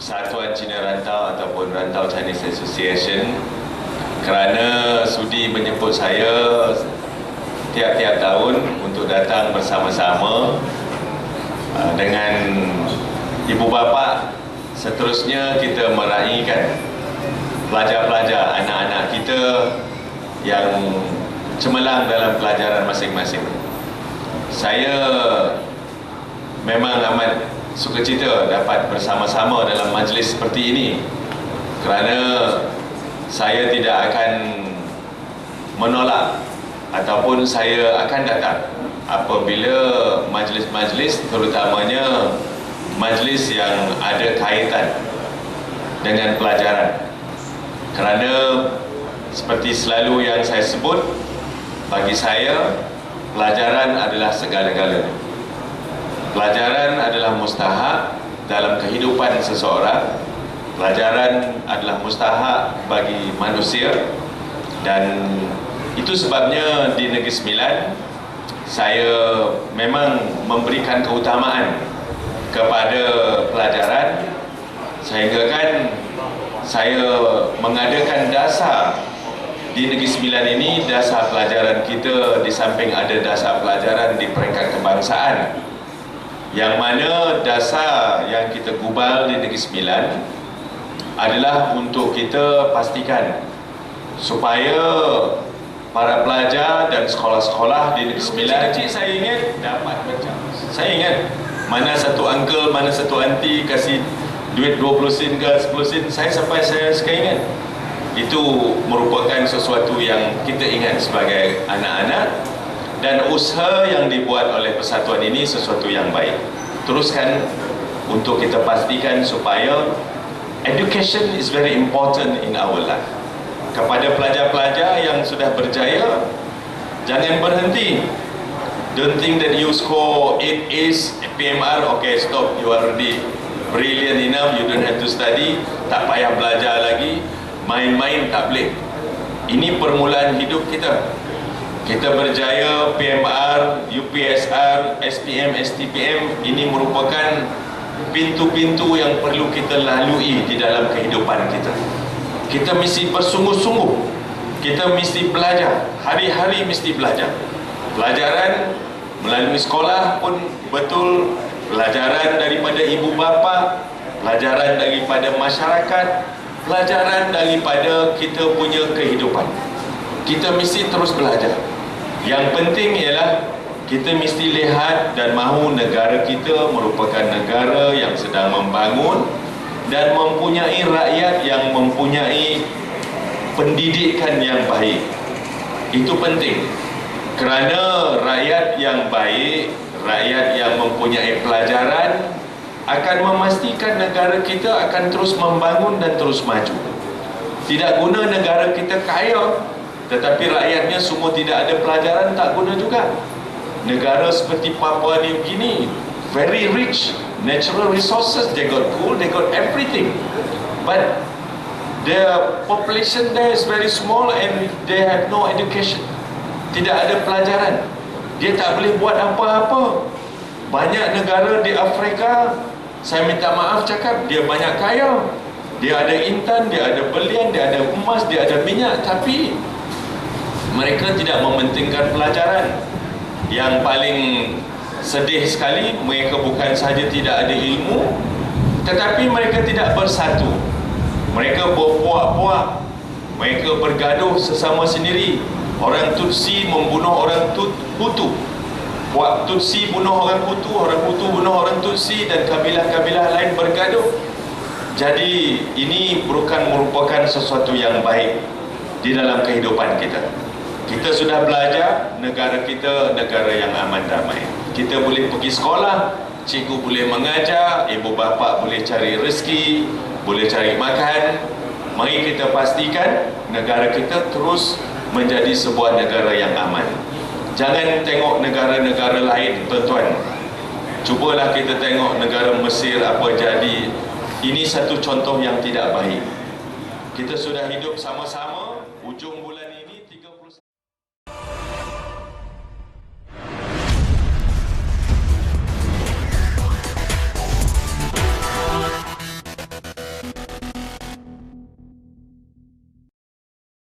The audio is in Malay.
Persatuan Cina Rantau ataupun Rantau Chinese Association kerana sudi menjemput saya tiap-tiap tahun untuk datang bersama-sama uh, dengan ibu bapa seterusnya kita meraihkan pelajar-pelajar anak-anak kita yang cemerlang dalam pelajaran masing-masing. Saya memang amat sukacita dapat bersama-sama dalam majlis seperti ini kerana saya tidak akan menolak ataupun saya akan datang apabila majlis-majlis terutamanya majlis yang ada kaitan dengan pelajaran. Kerana seperti selalu yang saya sebut bagi saya pelajaran adalah segala-galanya Pelajaran adalah mustahak dalam kehidupan seseorang. Pelajaran adalah mustahak bagi manusia dan itu sebabnya di Negeri Sembilan saya memang memberikan keutamaan kepada pelajaran sehingga kan saya mengadakan dasar di Negeri Sembilan ini dasar pelajaran kita di samping ada dasar pelajaran di peringkat kebangsaan yang mana dasar yang kita gubal di Negeri Sembilan adalah untuk kita pastikan supaya para pelajar dan sekolah-sekolah di Negeri Sembilan kecil saya ingat dapat baca saya ingat mana satu uncle, mana satu auntie kasih duit 20 sen ke 10 sen. Saya sampai saya sekarang ingat. Itu merupakan sesuatu yang kita ingat sebagai anak-anak dan usaha yang dibuat oleh persatuan ini sesuatu yang baik. Teruskan untuk kita pastikan supaya education is very important in our life. Kepada pelajar-pelajar yang sudah berjaya jangan berhenti. Don't think that you score 8 A's PMR okay stop. You are already brilliant enough. You don't have to study. Tak payah belajar lagi. Main-main tak boleh. Ini permulaan hidup kita kita berjaya PMR, UPSR, SPM, STPM ini merupakan pintu-pintu yang perlu kita lalui di dalam kehidupan kita. Kita mesti bersungguh-sungguh. Kita mesti belajar. Hari-hari mesti belajar. Pelajaran melalui sekolah pun betul. Pelajaran daripada ibu bapa pelajaran daripada masyarakat pelajaran daripada kita punya kehidupan. Kita mesti terus belajar yang penting ialah kita mesti lihat dan mahu negara kita merupakan negara yang sedang membangun dan mempunyai rakyat yang mempunyai pendidikan yang baik. Itu penting. Kerana rakyat yang baik, rakyat yang mempunyai pelajaran akan memastikan negara kita akan terus membangun dan terus maju. Tidak guna negara kita kaya tetapi rakyatnya semua tidak ada pelajaran tak guna juga. Negara seperti Papua New Guinea very rich natural resources they got gold they got everything. But the population there is very small and they have no education. Tidak ada pelajaran. Dia tak boleh buat apa-apa. Banyak negara di Afrika saya minta maaf cakap dia banyak kaya. Dia ada intan, dia ada belian, dia ada emas, dia ada minyak. Tapi mereka tidak mementingkan pelajaran. Yang paling sedih sekali mereka bukan sahaja tidak ada ilmu tetapi mereka tidak bersatu. Mereka berpuak-puak mereka bergaduh sesama sendiri. Orang Tutsi membunuh orang Hutu. Puak Tutsi bunuh orang Hutu orang Hutu bunuh orang Tutsi dan kabilah-kabilah lain bergaduh. Jadi ini bukan merupakan sesuatu yang baik di dalam kehidupan kita kita sudah belajar negara kita negara yang aman damai. Kita boleh pergi sekolah cikgu boleh mengajar ibu bapa boleh cari rezeki boleh cari makan. Mari kita pastikan negara kita terus menjadi sebuah negara yang aman. Jangan tengok negara-negara lain tuan-tuan. Cubalah kita tengok negara Mesir apa jadi. Ini satu contoh yang tidak baik. Kita sudah hidup sama-sama ujung